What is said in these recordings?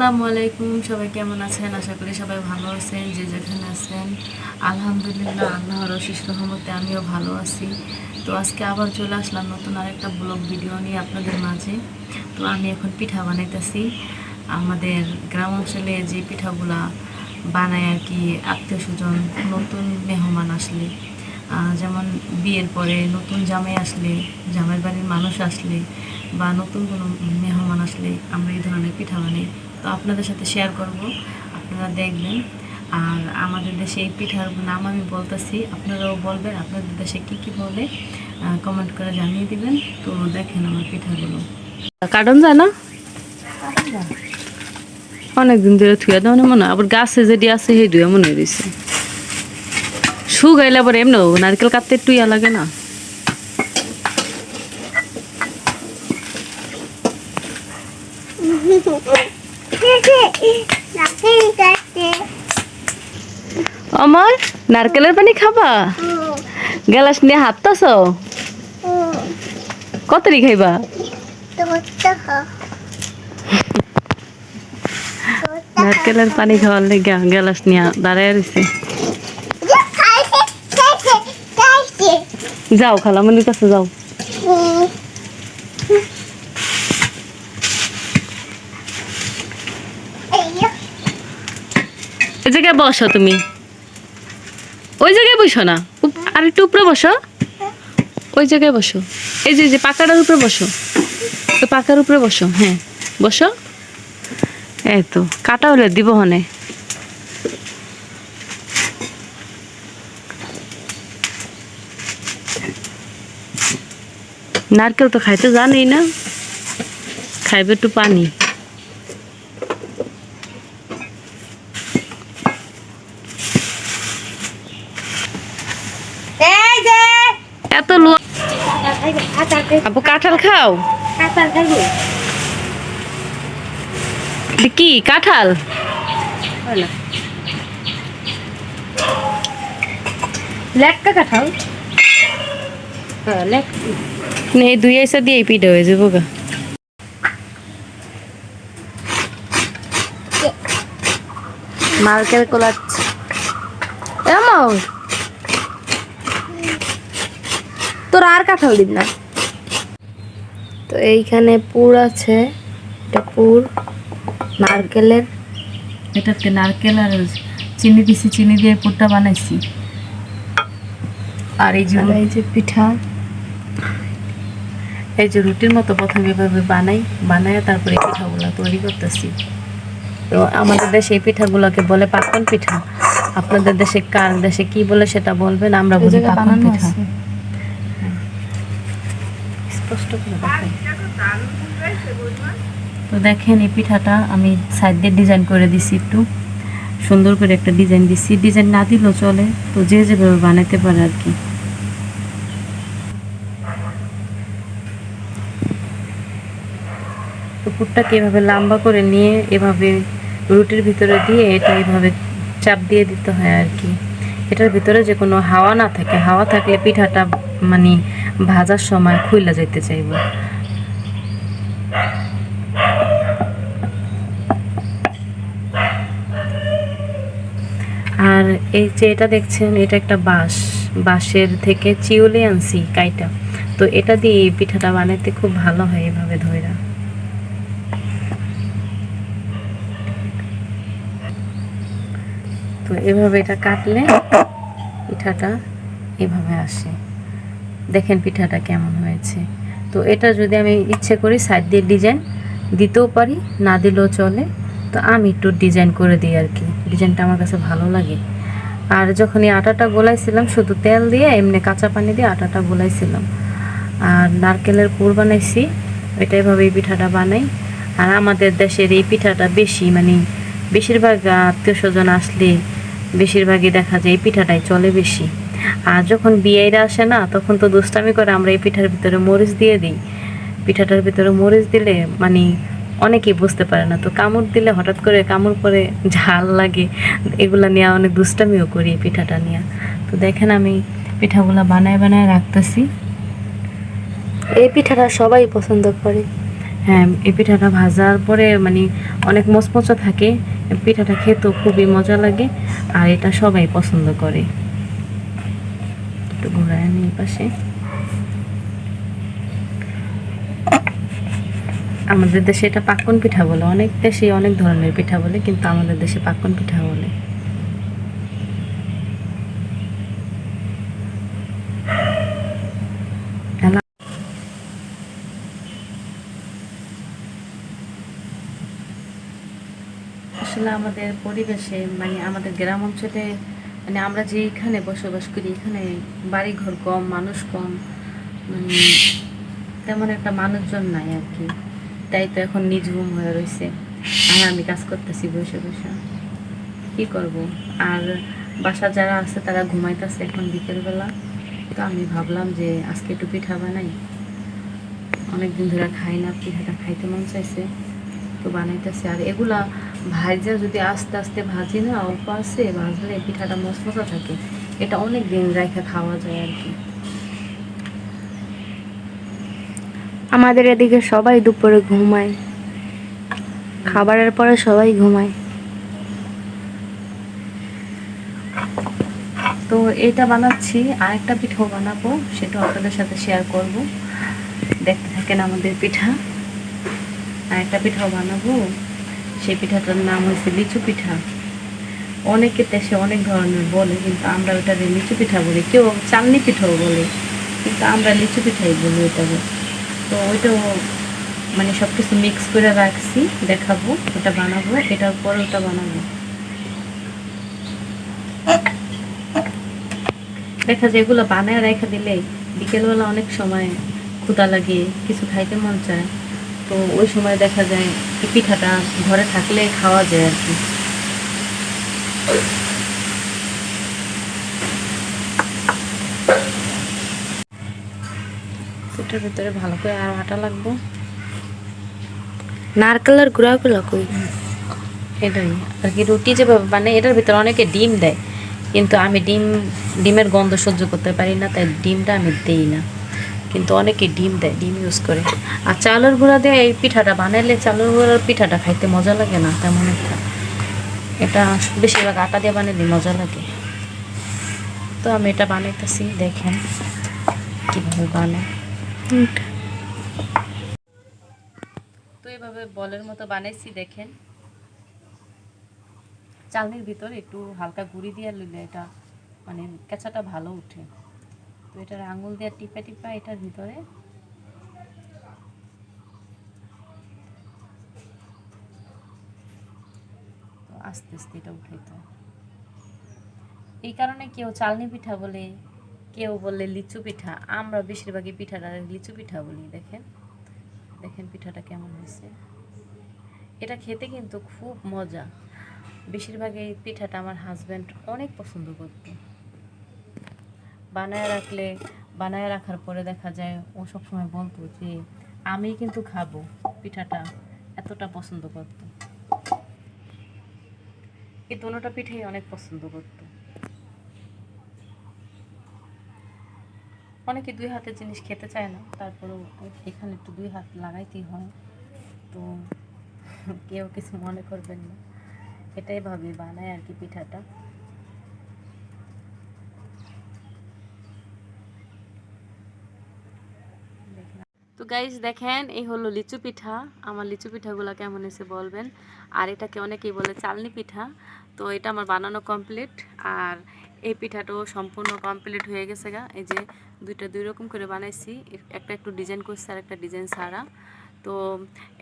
আসসালামু আলাইকুম, সবাই কেমন আছেন? আশা করি সবাই ভালো আছেন, যে যেখানে আছেন। আলহামদুলিল্লাহ, আল্লাহর অশেষ রহমতে আমিও ভালো আছি। তো আজকে আবার চলে আসলাম নতুন আরেকটা ব্লগ ভিডিও নিয়ে আপনাদের মাঝে। তো আমি এখন পিঠা বানাইতেছি। আমাদের গ্রাম অঞ্চলে যে পিঠাগুলা বানায় আর কি আত্মীয় স্বজন নতুন মেহমান আসলে যেমন বিয়ের পরে নতুন জামাই আসলে জামাইয়ের বাড়ির মানুষ আসলে, বা নতুন কোনো মেহমান আসলে আমরা এই ধরনের পিঠা বানাই। তো আপনাদের সাথে শেয়ার করব আপনারা দেখবেন। আর আমাদের দেশে এই পিঠার নাম আমি বলতেছি আপনারাও বলবেন আপনাদের দেশে কি কি বলে কমেন্ট করে জানিয়ে দিবেন। তো দেখেন আমার পিঠাগুলো। কাটন যায় না? অনেকদিন ধরে থুয়া দেওয়া মনে হয়। আবার গাছে যেটি আছে সেই ধুয়ে মনে হয়েছে শুকাইলে আবার এমন নারকেল কাটতে একটু ইয়া লাগে না। আমার নারকেলের পানি খাবা? গেলাস নিয়ে হাঁটতাছ? কতরি খাইবা? নারকেলের পানি খাওয়ার লেগে গেলাস নিয়ে দাঁড়ায় রয়েছে যাও খালামণির কাছে যাও। এই জায়গায় বসো তুমি। ওই জায়গায় বসো না। আর একটু উপরে বসো। ওই জায়গায় বসো। এই যে যে, পাকাটার উপরে বসো। ওই পাকার উপরে বসো হ্যাঁ। বসো। এই তো, কাটা হলে দিব হনে। নারকেল তো খাইতে জানেই না। খাইবে একটু পানি। আপু কাঁঠাল খাও? কি কাঁঠাল? লেটকা কাঁঠাল? হ্যাঁ দুই আইসা দিয়ে পিঠা হয়ে যাব গা। নারকেল কোলাচ্ছে এমন? তোর আর কাঁঠাল দিন না। তো এইখানে পুর আছে এটা পুর নারকেলের। এটাতে নারকেল আর চিনি দিছি চিনি দিয়ে পুরটা বানাইছি। আর এই যে এই যে পিঠা। এই যে রুটির মতো প্রথমে এভাবে বানাই বানায় তারপরে পিঠাগুলো তৈরি করতেছি। তো আমাদের দেশে এই পিঠাগুলোকে বলে পাকন পিঠা। আপনাদের দেশে কার দেশে কি বলে সেটা বলবেন? আমরা বলি পাকন পিঠা। স্পষ্ট করে দেখাই তো দেখেন এই পিঠাটা আমি সাইড দিয়ে ডিজাইন করে দিছি একটু। সুন্দর করে একটা ডিজাইন দিছি। ডিজাইন না দিলেও চলে তো যে যেভাবে বানাতে পারে আর কি। তো পুরটাকে এভাবে লম্বা করে নিয়ে এভাবে রুটির ভিতরে দিয়ে এটা এভাবে চাপ দিয়ে দিতে হয় আর কি। এটার ভিতরে যে কোনো হাওয়া না থাকে হাওয়া থাকলে পিঠাটা মানে ভাজার সময় খুইলা যেতে চাইব। আর এই যে এটা দেখছেন, এটা একটা বাঁশ। বাঁশের থেকে চিউলে আনছি কাইটা। তো এটা দিয়ে এই পিঠাটা বানাইতে খুব ভালো হয় এভাবে ধইরা। তো এভাবে এটা কাটলে পিঠাটা এভাবে আসে। দেখেন পিঠাটা কেমন হয়েছে। তো এটা যদি আমি ইচ্ছে করি সাইড দিয়ে ডিজাইন দিতেও পারি, না দিলেও চলে। তো আমি একটু ডিজাইন করে দিই আর কি। ডিজাইনটা আমার কাছে ভালো লাগে। আর যখন এই আটাটা গোলাইছিলাম, শুধু তেল দিয়ে, এমনি কাঁচা পানি দিয়ে আটাটা গোলাইছিলাম। আর নারকেলের পুর বানাইছি এটা এভাবে এই পিঠাটা বানাই। আর আমাদের দেশের এই পিঠাটা বেশি মানে বেশিরভাগ আত্মীয় স্বজন আসলে বেশিরভাগই দেখা যায় এই পিঠাটাই চলে বেশি। আর যখন বিয়েরা আসে না তখন তো দুষ্টামি করে আমরা এই পিঠার ভিতরে মরিচ দিয়ে দিই। পিঠাটার ভিতরে মরিচ দিলে মানে অনেকেই বুঝতে পারে না। তো কামড় দিলে হঠাৎ করে কামড় করে ঝাল লাগে। এগুলা নিয়ে অনেক দুষ্টামিও করি পিঠাটা নিয়ে। তো দেখেন আমি পিঠাগুলা বানায় বানায় রাখতেছি। এই পিঠাটা সবাই পছন্দ করে। হ্যাঁ এই পিঠাটা ভাজার পরে মানে অনেক মচমচা থাকে। পিঠাটা খেতেও খুবই মজা লাগে। আর এটা সবাই পছন্দ করে। একটু ঘোরায় নিয়ে পাশে। আমাদের দেশে এটা পাক্কন পিঠা বলে। অনেক দেশে অনেক ধরনের পিঠা বলে, কিন্তু আমাদের দেশে পাক্কন পিঠা বলে। আসলে আমাদের পরিবেশে মানে আমাদের গ্রাম অঞ্চলে মানে আমরা যে এখানে বসবাস করি, এখানে বাড়ি ঘর কম, মানুষ কম মানে তেমন একটা মানুষজন নাই আর কি। তাই তো এখন নিজ ঘুম হয়ে রয়েছে আর আমি কাজ করতেছি বসে বসে। কি করব? আর বাসা যারা আছে তারা ঘুমাইতেছে এখন বিকেলবেলা। তো আমি ভাবলাম যে আজকে একটু পিঠা বানাই। অনেক দিন ধরে খাই না, পিঠাটা খাইতে মন চাইছে। তো বানাইতেছে। আর এগুলা ভাজা যদি আস্তে আস্তে ভাজি না অল্প আছে ভাজলে পিঠাটা মশমশা থাকে। এটা অনেক দিন রেখে খাওয়া যায় আর কি। আমাদের এদিকে সবাই দুপুরে ঘুমায়। খাবারের পরে সবাই ঘুমায়। তো এটা বানাচ্ছি আর একটা পিঠাও বানাবো সেটা আপনাদের সাথে শেয়ার করব। দেখতে থাকেন আমাদের পিঠা। আর একটা পিঠাও বানাবো। সেই পিঠাটার নাম হয়েছে লিচু পিঠা। অনেকে দেশে অনেক ধরনের বলে, কিন্তু আমরা ওটাকে লিচু পিঠা বলি। কেউ চালনি পিঠাও বলে, কিন্তু আমরা লিচু পিঠাই বলি ওটাকে তো ওইটাও মানে সব কিছু মিক্স করে রাখছি, দেখাবো ওটা বানাবো, এটার পরে ওটা বানাবো। দেখা যায় এগুলো বানায় রেখে দিলে বিকেলবেলা অনেক সময় ক্ষুদা লাগে, কিছু খাইতে মন চায়। তো ওই সময় দেখা যায় পিঠাটা ঘরে থাকলে খাওয়া যায় আর কি। এটার ভিতরে ভালো করে আর আটা লাগবো। নারকেলের গুঁড়াগুলো কই? এটাই। আর কি রুটি যেভাবে মানে এটার ভিতরে অনেকে ডিম দেয়। কিন্তু আমি ডিম ডিমের গন্ধ সহ্য করতে পারি না তাই ডিমটা আমি দেই না। কিন্তু অনেকে ডিম দেয় ডিম ইউজ করে। আর চালের গুঁড়া দিয়ে এই পিঠাটা বানাইলে চালের গুঁড়ার পিঠাটা খাইতে মজা লাগে না তেমন একটা। এটা বেশিরভাগ আটা দিয়ে বানাইলে মজা লাগে। তো আমি এটা বানাইতেছি দেখেন কীভাবে বানাই তো এভাবে বলের মতো বানাইছি দেখেন। চালনির ভিতর একটু হালকা গুঁড়ি দিয়ে লইলে এটা মানে কেঁচাটা ভালো উঠে। তো এটার আঙুল দিয়ে টিপা টিপা এটার ভিতরে। তো আস্তে আস্তে এটা উঠাইতে এই কারণে কেউ চালনি পিঠা বলে, কেউ বলে লিচু পিঠা। আমরা বেশিরভাগই পিঠাটা লিচু পিঠা বলি, দেখেন। দেখেন পিঠাটা কেমন হয়েছে। এটা খেতে কিন্তু খুব মজা। বেশিরভাগ এই পিঠাটা আমার হাজব্যান্ড অনেক পছন্দ করত। বানায় রাখলে, বানায় রাখার পরে দেখা যায় ও সবসময় বলতো যে, আমি কিন্তু খাব পিঠাটা। এতটা পছন্দ করত। এই দোনোটা পিঠেই অনেক পছন্দ করত। অনেকে দুই হাতের জিনিস খেতে চায় না, তারপরেও এখানে একটু দুই হাত লাগাইতেই হয়। তো কেউ কিছু মনে করবেন না। এটাই ভাবি, বানায় আর কি পিঠাটা তো গাইজ দেখেন, এই হলো লিচু পিঠা। আমার লিচু পিঠাগুলো কেমন এসে বলবেন। আর এটাকে অনেকেই বলে চালনি পিঠা। তো এটা আমার বানানো কমপ্লিট আর এই পিঠাটাও সম্পূর্ণ কমপ্লিট হয়ে গেছে গা। এই যে দুইটা দুই রকম করে বানাইছি। একটা একটু ডিজাইন করছি আর একটা ডিজাইন ছাড়া। তো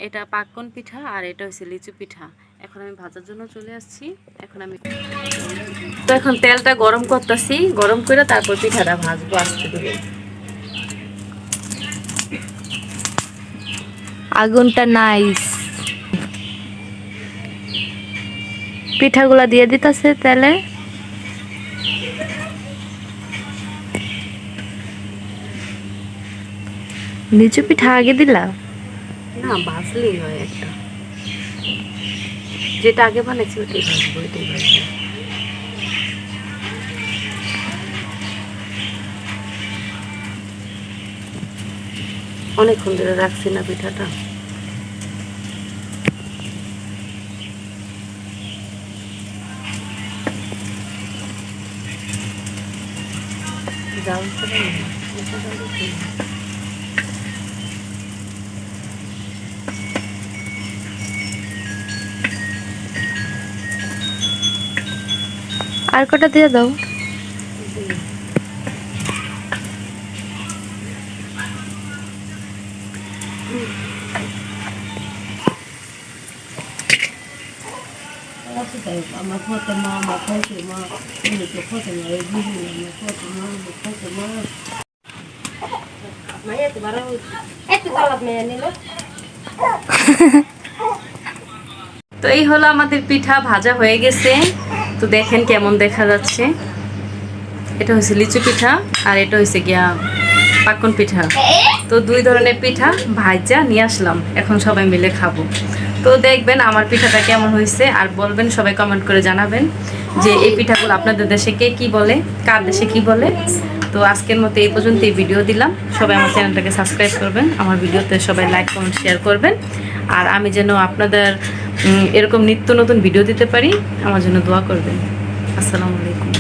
এটা পাক্কন পিঠা আর এটা হচ্ছে লিচু পিঠা। এখন আমি ভাজার জন্য চলে আসছি। এখন আমি তো এখন তেলটা গরম করতেছি। গরম করে তারপর পিঠাটা ভাজবো আস্তে করে। আগুনটা নাইস পিঠাগুলা দিয়ে দিতেছে তেলে। নিচু পিঠা আগে দিলা? না ভাজলেই হয় একটা। যেটা আগে বানাইছি ওইটাই ভাজবো ওইটাই ভাজবো অনেকক্ষণ ধরে রাখছি না পিঠাটা। আর কটা দিয়ে দাও। তো এই হলো আমাদের পিঠা ভাজা হয়ে গেছে। তো দেখেন কেমন দেখা যাচ্ছে। এটা হচ্ছে লিচু পিঠা আর এটা হচ্ছে গিয়া পাকন পিঠা। তো দুই ধরনের পিঠা ভাজা নিয়ে আসলাম। এখন সবাই মিলে খাব। তো দেখবেন আমার পিঠাটা কেমন হয়েছে, আর বলবেন, সবাই কমেন্ট করে জানাবেন যে এই পিঠাগুলো আপনাদের দেশে কে কি বলে, কার দেশে কি বলে। তো আজকের মতো এই পর্যন্ত এই ভিডিও দিলাম। সবাই আমার চ্যানেলটাকে সাবস্ক্রাইব করবেন, আমার ভিডিওতে সবাই লাইক কমেন্ট শেয়ার করবেন। আর আমি যেন আপনাদের এরকম নিত্য নতুন ভিডিও দিতে পারি, আমার জন্য দোয়া করবেন। আসসালামু আলাইকুম।